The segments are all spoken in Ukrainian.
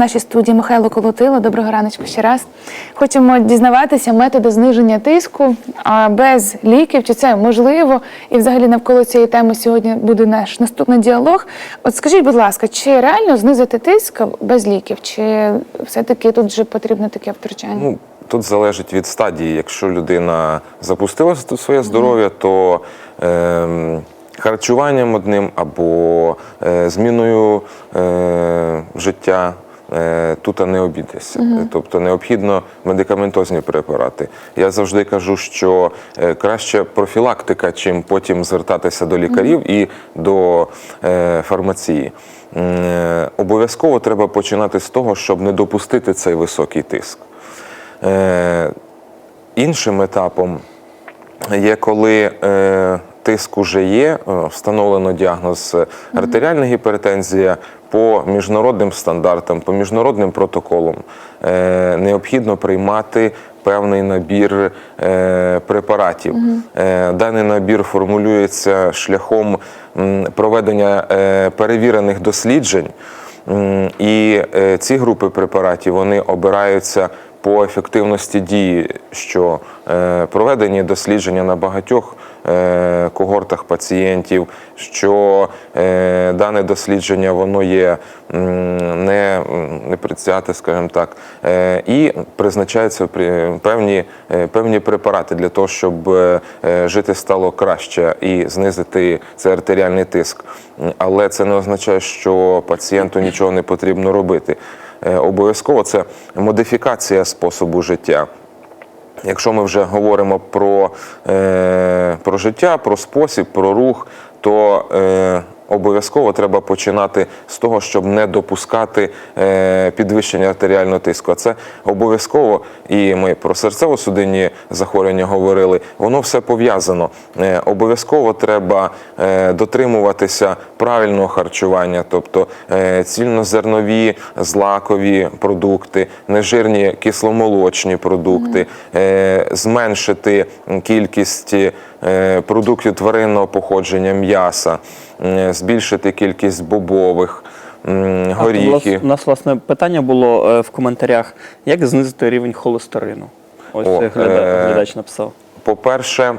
нашій студії Михайло Колотило. Доброго раночку ще раз. Хочемо дізнаватися методи зниження тиску а, без ліків. Чи це можливо? І взагалі навколо цієї теми сьогодні буде наш наступний діалог. От скажіть, будь ласка, чи реально знизити тиск без ліків? Чи все-таки тут вже потрібно таке втручання? Ну, тут залежить від стадії. Якщо людина запустила своє здоров'я, то ем, харчуванням одним або е, зміною е, життя. Е, Тут не обійдеться, тобто необхідно медикаментозні препарати. Я завжди кажу, що е, краще профілактика, чим потім звертатися до лікарів і до е, фармації. Обов'язково треба починати з того, щоб не допустити цей високий тиск. Іншим етапом є, коли тиск уже є, встановлено діагноз артеріальна гіпертензія по міжнародним стандартам, по міжнародним протоколам. Е, необхідно приймати певний набір е, препаратів. Е, даний набір формулюється шляхом проведення перевірених досліджень. І ці групи препаратів вони обираються по ефективності дії, що проведені дослідження на багатьох когортах пацієнтів, що е, дане дослідження воно є не, не предвзяте, скажімо так, е, і призначаються певні, е, певні препарати для того, щоб е, е, жити стало краще і знизити цей артеріальний тиск. Але це не означає, що пацієнту нічого не потрібно робити. Е, Обов'язково це модифікація способу життя. Якщо ми вже говоримо про, е, про життя, про спосіб, про рух, то е, обов'язково треба починати з того, щоб не допускати е, підвищення артеріального тиску. А це обов'язково, і ми про серцево-судинні захворювання говорили, воно все пов'язано. Е, обов'язково треба е, дотримуватися правильного харчування, тобто е, цільнозернові, злакові продукти, нежирні кисломолочні продукти, е, зменшити кількість е, продуктів тваринного походження м'яса, збільшити кількість бобових, горіхів. У нас власне питання було в коментарях: як знизити рівень холестерину? Ось О, глядач написав. По-перше,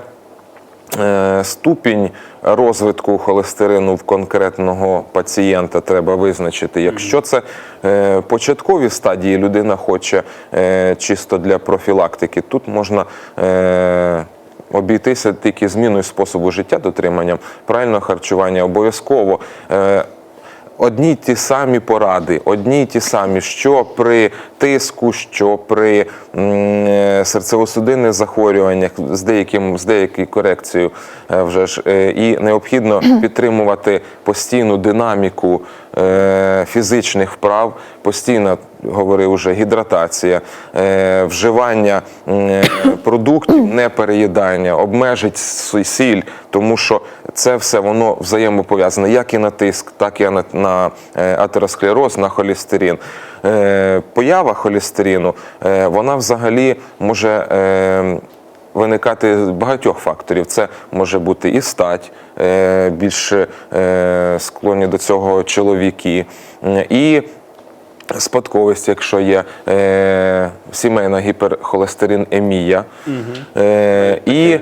ступінь розвитку холестерину в конкретного пацієнта треба визначити. Якщо це е, початкові стадії, людина хоче е, чисто для профілактики, тут можна. е, Обійтися тільки зміною способу життя, дотриманням правильного харчування обов'язково. Одні й ті самі поради, одні й ті самі, що при тиску, що при е, серцево-судинних захворюваннях з деяким з деякою корекцією е, вже ж е, і необхідно підтримувати постійну динаміку фізичних вправ, постійно говорив уже гідратація, вживання продуктів, не переїдання, обмежить сіль, тому що це все воно взаємопов'язане як і на тиск, так і на, на е, атеросклероз, на холестерин. Е, Поява холестерину, е, вона взагалі може. Виникати з багатьох факторів. Це може бути і стать, більш склонні до цього чоловіки, і спадковість, якщо є сімейна гіперхолестеринемія, е, і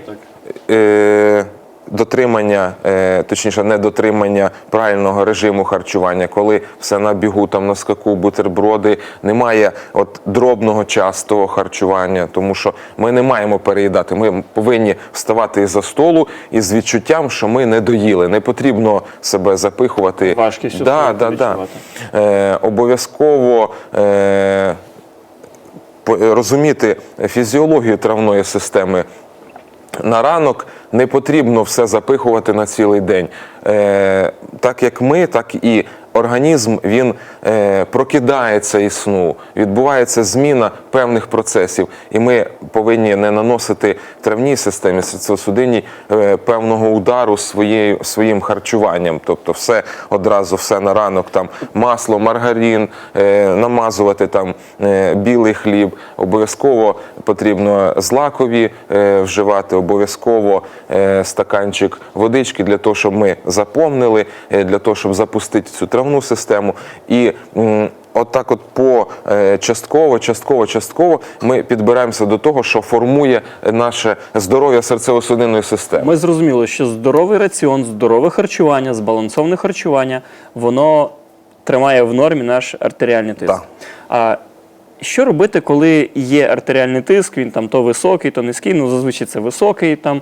е, дотримання, е, точніше, недотримання правильного режиму харчування, коли все на бігу, там на скаку, бутерброди, немає от дробного частого харчування, тому що ми не маємо переїдати. Ми повинні вставати із-за столу із відчуттям, що ми не доїли. Не потрібно себе запихувати. Важкістю да, да, да. Е, обов'язково. Е, розуміти фізіологію травної системи на ранок не потрібно все запихувати на цілий день. Е, так як ми, так і організм він е, прокидається із сну, відбувається зміна певних процесів, і ми повинні не наносити травній системі серцево-судинній е, певного удару своєю своїм харчуванням. Тобто, все одразу, все на ранок, там масло, маргарин, е, намазувати там е, білий хліб. Обов'язково потрібно злакові е, вживати, обов'язково е, стаканчик водички для того, щоб ми запомнили, е, для того, щоб запустити цю травну систему. І отак, от по е, частково, частково, частково ми підбираємося до того, що формує наше здоров'я серцево-судинної системи. Ми зрозуміли, що здоровий раціон, здорове харчування, збалансоване харчування, воно тримає в нормі наш артеріальний тиск. Так. А що робити, коли є артеріальний тиск, він там то високий, то низький, ну зазвичай це високий там.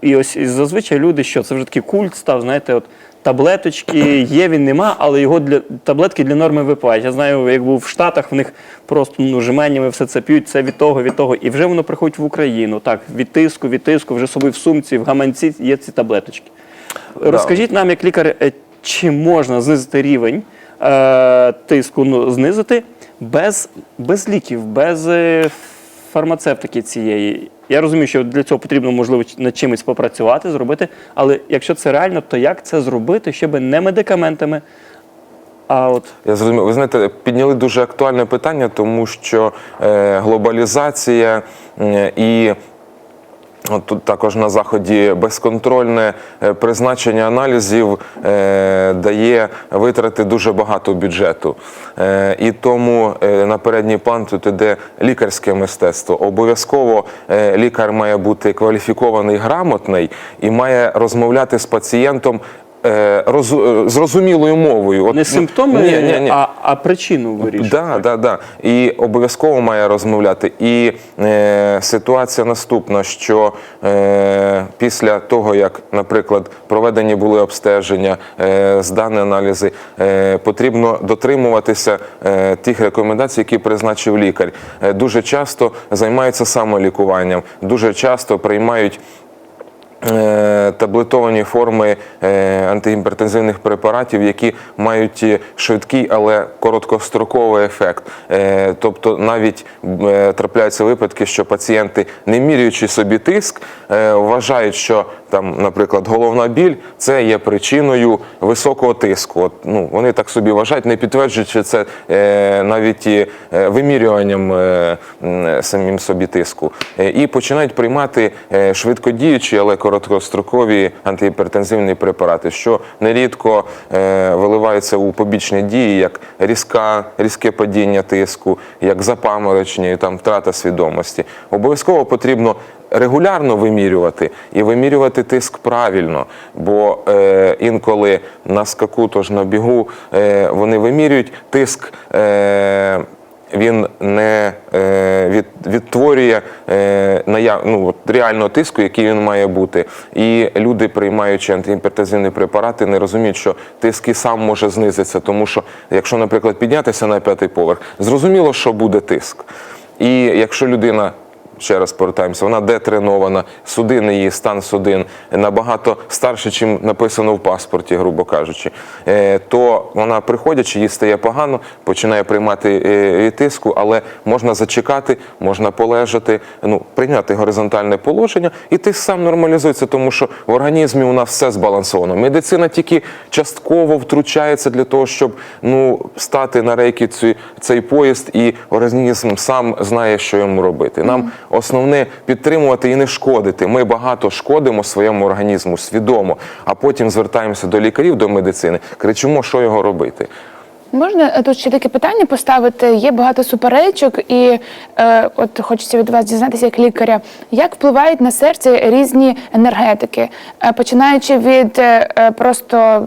І ось і зазвичай люди, що це вже такий культ став, знаєте, от таблеточки є, він нема, але його для таблетки для норми випивають. Я знаю, як був в Штатах, в них просто ну, жменями все це п'ють, це від того, від того. І вже воно приходить в Україну. Так, від тиску, від тиску, вже собі в сумці, в гаманці є ці таблеточки. Розкажіть нам, як лікар, е, чи можна знизити рівень е, тиску, ну, знизити без, без ліків, без е, фармацевтики цієї. Я розумію, що для цього потрібно, можливо, над чимось попрацювати, зробити, але якщо це реально, то як це зробити, щоб не медикаментами, а от Я зрозумів. Ви знаєте, підняли дуже актуальне питання, тому що е, глобалізація е, і тут також на заході безконтрольне е, призначення аналізів е, дає витрати дуже багато бюджету. Е, і тому на передній план тут іде лікарське мистецтво. Обов'язково лікар має бути кваліфікований, грамотний і має розмовляти з пацієнтом. Е, розу- е, Зрозумілою мовою, От, не симптоми, ні, ні, ні. А, а причину вирішувати. Да, да, да. І обов'язково має розмовляти. І е, ситуація наступна, що е, після того, як, наприклад, проведені були обстеження, е, здані аналізи, е, потрібно дотримуватися е, тих рекомендацій, які призначив лікар. Е, дуже часто займаються самолікуванням, дуже часто приймають. Е, таблетовані форми е, антигіпертензивних препаратів, які мають е, швидкий, але короткостроковий ефект. Тобто навіть трапляються випадки, що пацієнти, не міряючи собі тиск, вважають, що там, наприклад, головна біль це є причиною високого тиску. От, ну, вони так собі вважають, не підтверджуючи це навіть і вимірюванням самим собі тиску. І починають приймати швидкодіючі, але короткострокові антигіпертензивні препарати, що нерідко е, виливаються у побічні дії, як різка, різке падіння тиску, як запаморочення і там втрата свідомості. Обов'язково потрібно регулярно вимірювати і вимірювати тиск правильно, бо е, інколи на скаку, тож на бігу, е, вони вимірюють тиск. Е, він не е, від, відтворює е, наяв, ну, от, реального тиску, який він має бути. І люди, приймаючи антигіпертензивні препарати, не розуміють, що тиск і сам може знизитися. Тому що, якщо, наприклад, піднятися на п'ятий поверх, зрозуміло, що буде тиск. І якщо людина ще раз повертаємося, вона детренована, судин її стан судин набагато старше, чим написано в паспорті, грубо кажучи, Е, то вона приходячи, їй стає погано, починає приймати е, тиску, але можна зачекати, можна полежати, ну прийняти горизонтальне положення, і тиск сам нормалізується, тому що в організмі у нас все збалансовано. Медицина тільки частково втручається для того, щоб ну стати на рейки цей поїзд, і організм сам знає, що йому робити. Нам основне підтримувати і не шкодити. Ми багато шкодимо своєму організму свідомо, а потім звертаємося до лікарів, до медицини, кричимо, що його робити. Можна е, тут ще таке питання поставити? Є багато суперечок, і е, от хочеться від вас дізнатися, як лікаря, як впливають на серце різні енергетики, Е, починаючи від е, е, просто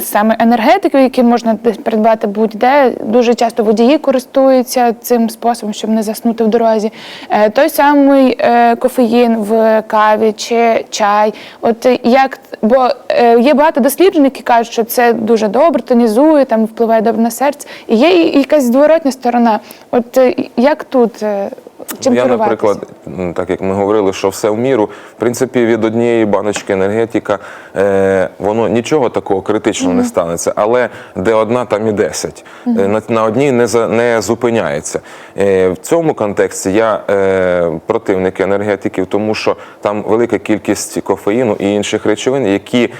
саме енергетиків, які можна десь придбати будь-де. Дуже часто водії користуються цим способом, щоб не заснути в дорозі. Е, той самий кофеїн в каві чи чай. От як бо е, є багато досліджень, які кажуть, що це дуже добре, тонізує, там впливає добре на серце. І є якась зворотня сторона. От е, як тут е, чим Я, наприклад, так як ми говорили, що все в міру, в принципі, від однієї баночки енергетика е, воно нічого такого критичного не станеться, але де одна, там і десять. Е, на, на одній не, за, не зупиняється. Е, в цьому контексті я е, противник енергетиків, тому що там велика кількість кофеїну і інших речовин, які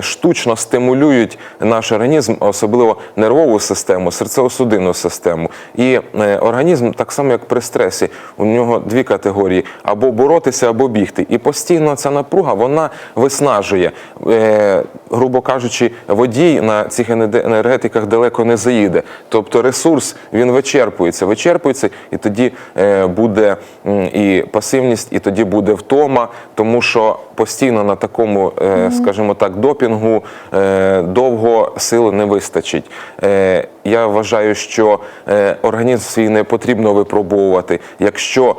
штучно стимулюють наш організм, особливо нервову систему, серцево-судинну систему. І е, організм, так само як при стресі, у нього дві категорії: або боротися, або бігти. І постійно ця напруга вона виснажує. Е, грубо кажучи, водій на цих енергетиках далеко не заїде. Тобто ресурс він вичерпується, вичерпується, і тоді е, буде і пасивність, і тоді буде втома, тому що постійно на такому, е, скажімо так, допінгу е, довго сили не вистачить. Е, я вважаю, що організм свій не потрібно випробовувати. Якщо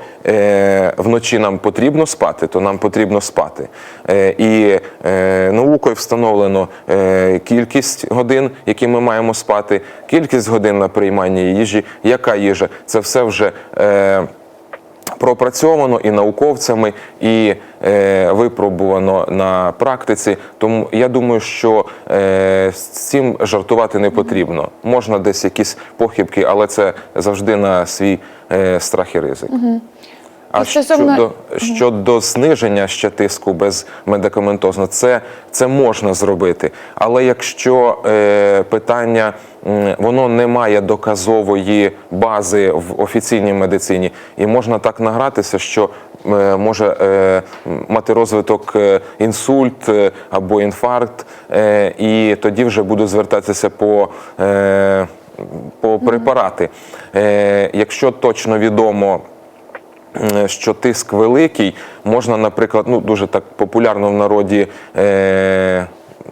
вночі нам потрібно спати, то нам потрібно спати. І наукою встановлено кількість годин, які ми маємо спати, кількість годин на приймання їжі, яка їжа. Це все вже. Пропрацьовано і науковцями, і е, випробувано на практиці. Тому я думаю, що е, з цим жартувати не потрібно. Можна десь якісь похибки, але це завжди на свій е, страх і ризик. А І стосовно- щодо, щодо зниження ще тиску без медикаментозно, це, це можна зробити. Але якщо е, питання воно не має доказової бази в офіційній медицині, і можна так награтися, що е, може е, мати розвиток е, інсульт або інфаркт, і тоді вже буду звертатися по. По препарати. Якщо точно відомо, що тиск великий, можна, наприклад, ну дуже так популярно в народі.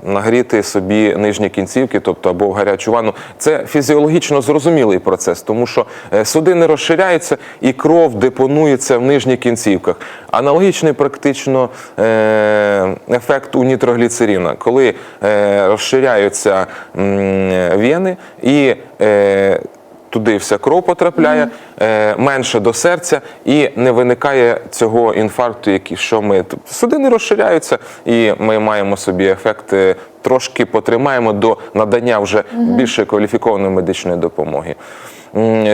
Е- Нагріти собі нижні кінцівки, тобто або в гарячу ванну. Це фізіологічно зрозумілий процес, тому що суди судини розширяються і кров депонується в нижніх кінцівках. Аналогічний практично е, ефект у нітрогліцеріна, коли е, розширяються вени і е, туди вся кров потрапляє, е, менше до серця, і не виникає цього інфаркту, який що ми судини розширяються, і ми маємо собі ефект. Трошки потримаємо до надання вже більш кваліфікованої медичної допомоги.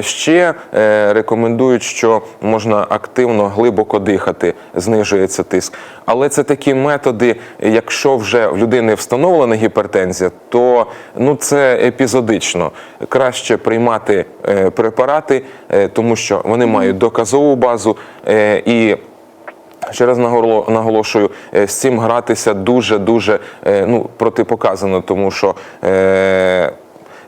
Ще е, рекомендують, що можна активно глибоко дихати, знижується тиск. Але це такі методи, якщо вже в людини встановлена гіпертензія, то ну це епізодично. Краще приймати е, препарати, е, тому що вони мають доказову базу і. Ще раз наголошую, е, з цим гратися дуже-дуже е, ну, протипоказано, тому що е,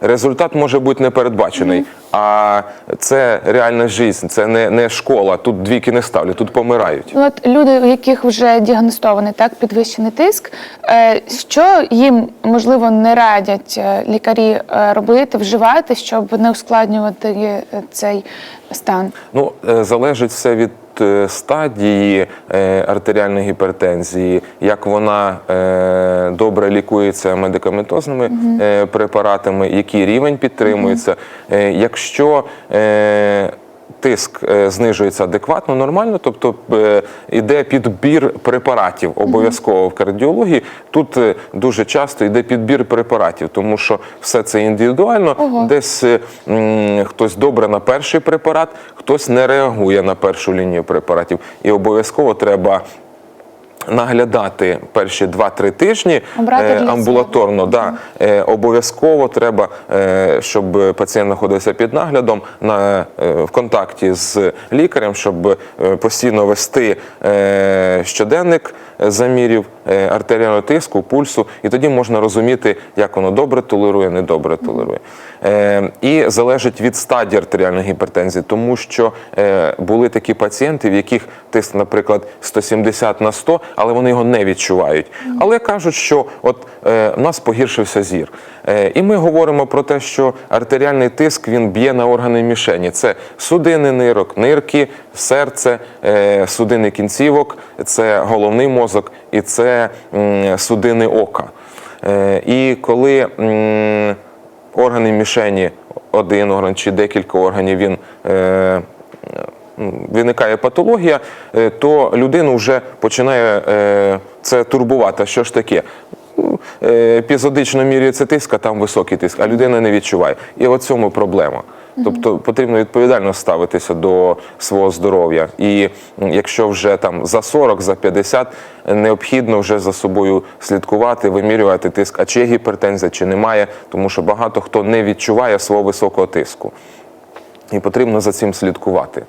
результат може бути непередбачений. А це реальна життя, це не, не школа. Тут двійки не ставлять, тут помирають. Ну, От люди, у яких вже діагностований так підвищений тиск, е, що їм можливо не радять е, лікарі робити, вживати, щоб не ускладнювати цей стан? Ну, е, залежить все від стадії е, артеріальної гіпертензії, як вона е, добре лікується медикаментозними е, препаратами, який рівень підтримується. Е, Якщо е, Тиск е, знижується адекватно, нормально, тобто е, йде підбір препаратів обов'язково в кардіології. Тут е, дуже часто йде підбір препаратів, тому що все це індивідуально. Ого. Десь е, м, хтось добре на перший препарат, хтось не реагує на першу лінію препаратів. І обов'язково треба. Наглядати перші 2-3 тижні е, амбулаторно, да, е, обов'язково треба, е, щоб пацієнт знаходився під наглядом на, е, в контакті з лікарем, щоб е, постійно вести е, щоденник замірів е, артеріального тиску, пульсу, і тоді можна розуміти, як воно добре толерує, недобре толерує. Е, І залежить від стадії артеріальної гіпертензії, тому що е, були такі пацієнти, в яких тиск, наприклад, 170 на 100, але вони його не відчувають. Але кажуть, що от у нас погіршився зір. І ми говоримо про те, що артеріальний тиск він б'є на органи мішені. Це судини нирок, нирки, серце, судини кінцівок, це головний мозок і це судини ока. Е, і коли органи мішені, один орган чи декілька органів, він е, виникає патологія, е, то людину вже починає це турбувати. Що ж таке? Ну, Епізодично міряється тиск, а там високий тиск, а людина не відчуває. І от цьому проблема. Тобто потрібно відповідально ставитися до свого здоров'я. І якщо вже там за 40, за 50, необхідно вже за собою слідкувати, вимірювати тиск, а чи є гіпертензія, чи немає, тому що багато хто не відчуває свого високого тиску. І потрібно за цим слідкувати.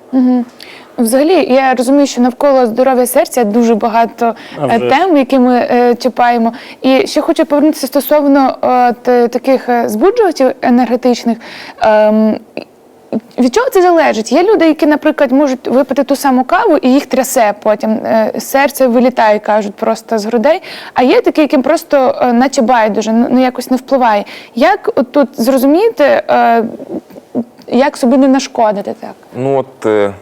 Взагалі, я розумію, що навколо здоров'я серця дуже багато е, вже тем, які ми е, чіпаємо. І ще хочу повернутися стосовно е, таких е, збуджувачів енергетичних. Ем, від чого це залежить? Є люди, які, наприклад, можуть випити ту саму каву і їх трясе потім. е, Серце вилітає, кажуть, просто з грудей. А є такі, яким просто е, наче байдуже, ну ну, якось не впливає. Як от тут зрозуміти, е, як собі не нашкодити так? Ну от е,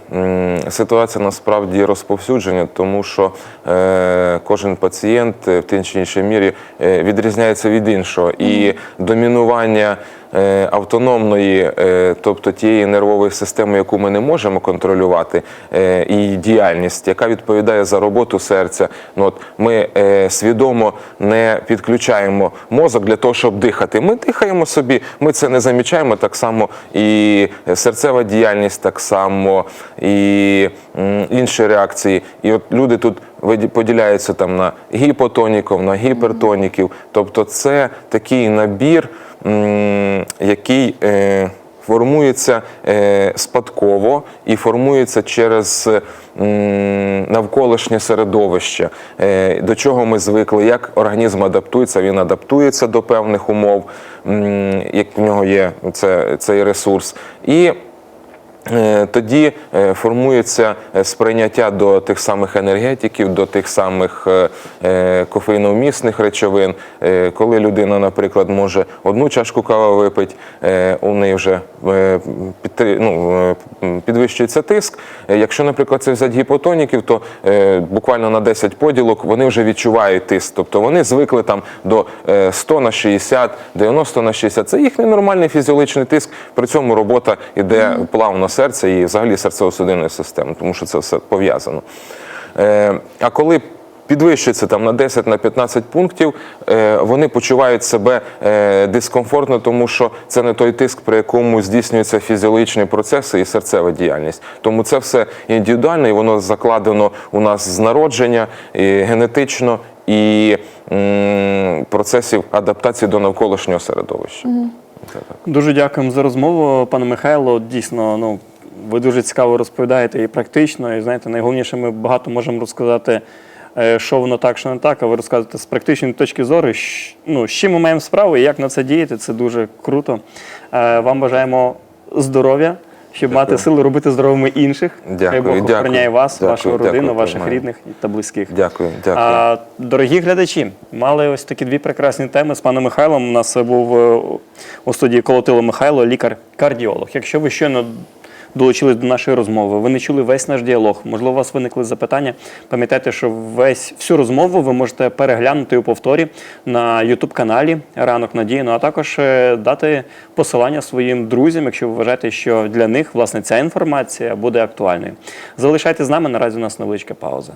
ситуація насправді розповсюджена, тому що е, кожен пацієнт е, в тій чи іншій мірі е, відрізняється від іншого. І домінування автономної, е, тобто тієї нервової системи, яку ми не можемо контролювати, е, і діяльність, яка відповідає за роботу серця. Ну, от ми е, свідомо не підключаємо мозок для того, щоб дихати. Ми дихаємо собі, ми це не замічаємо так само і серцева діяльність, так само і інші реакції. І от люди тут поділяються там на гіпотоніків, на гіпертоніків. Тобто це такий набір, який е, формується е, спадково і формується через навколишнє середовище, е, до чого ми звикли, як організм адаптується, він адаптується до певних умов, як в нього є це, цей ресурс. І тоді е, формується е, сприйняття до тих самих енергетиків, до тих самих е, е, кофеїновмісних речовин. Е, Коли людина, наприклад, може одну чашку кави випити, е, у неї вже е, ну, е, підвищується тиск. Е, Якщо, наприклад, це взяти гіпотоніків, то е, буквально на 10 поділок вони вже відчувають тиск. Тобто вони звикли там до е, 100 на 60, 90 на 60. Це їхній нормальний фізіологічний тиск. При цьому робота йде плавно серця і взагалі серцево-судинної системи, тому що це все пов'язано. Е, А коли підвищується там на 10 на 15 пунктів, е, вони почувають себе е, дискомфортно, тому що це не той тиск, при якому здійснюються фізіологічні процеси і серцева діяльність. Тому це все індивідуально і воно закладено у нас з народження і генетично і процесів адаптації до навколишнього середовища. Дуже дякуємо за розмову, пане Михайло. Дійсно, ну ви дуже цікаво розповідаєте і практично. І знаєте, найголовніше, ми багато можемо розказати, е, що воно так, що не так. А ви розказуєте з практичної точки зору, ну, з чим ми маємо справу і як на це діяти. Це дуже круто. Е, Вам бажаємо здоров'я. Щоб мати сили робити здоровими інших, Хай Дякую, Бог дякую. охороняє вас, Дякую, вашу родину, дякую, ваших рідних та близьких. Дякую, дякую. А, дорогі глядачі, мали ось такі дві прекрасні теми з паном Михайлом. У нас був е, у студії Колотило Михайло, лікар-кардіолог. Якщо ви щойно долучились до нашої розмови, ви не чули весь наш діалог, можливо, у вас виникли запитання. Пам'ятайте, що весь всю розмову ви можете переглянути у повторі на youtube каналі Ранок Надії. Ну а також е, дати посилання своїм друзям, якщо ви вважаєте, що для них власне ця інформація буде актуальною. Залишайте з нами. Наразі у нас невеличка пауза.